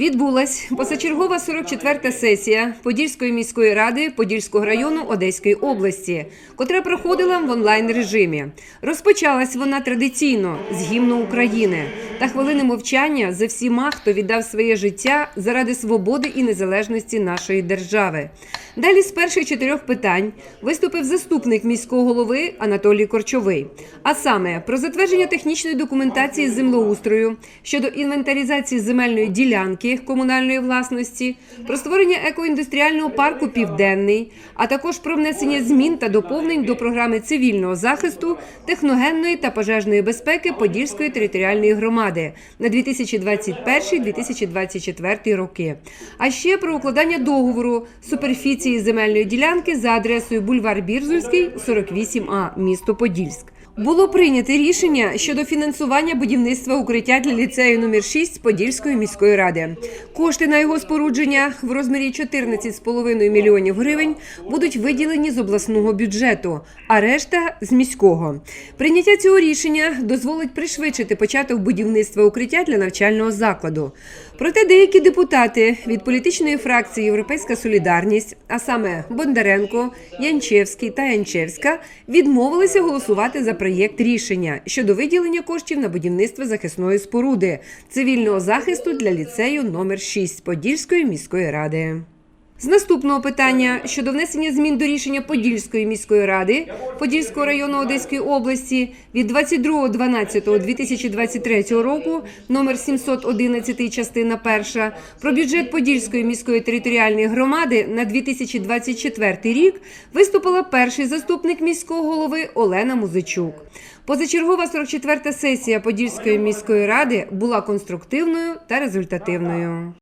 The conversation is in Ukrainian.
Відбулась позачергова 44-та сесія Подільської міської ради Подільського району Одеської області, котра проходила в онлайн режимі. Розпочалась вона традиційно з гімну України та хвилини мовчання за всіма, хто віддав своє життя заради свободи і незалежності нашої держави. Далі з перших чотирьох питань виступив заступник міського голови Анатолій Корчовий, а саме про затвердження технічної документації землеустрою щодо інвентаризації земельної ділянки комунальної власності, про створення екоіндустріального парку Південний, а також про внесення змін та доповнень до програми цивільного захисту, техногенної та пожежної безпеки Подільської територіальної громади на 2021-2024 роки. А ще про укладання договору суперфіції земельної ділянки за адресою бульвар Бірзульський, 48А, місто Подільськ. Було прийнято рішення щодо фінансування будівництва укриття для ліцею номер 6 Подільської міської ради. Кошти на його спорудження в розмірі 14,5 мільйонів гривень будуть виділені з обласного бюджету, а решта з міського. Прийняття цього рішення дозволить пришвидшити початок будівництва укриття для навчального закладу. Проте деякі депутати від політичної фракції Європейська Солідарність, а саме Бондаренко, Янчевський та Янчевська, відмовилися голосувати за проєкт рішення щодо виділення коштів на будівництво захисної споруди цивільного захисту для ліцею номер 6 Подільської міської ради. З наступного питання щодо внесення змін до рішення Подільської міської ради Подільського району Одеської області від 22.12.2023 року номер 711 частина 1 про бюджет Подільської міської територіальної громади на 2024 рік виступила перший заступник міського голови Олена Музичук. Позачергова 44-та сесія Подільської міської ради була конструктивною та результативною.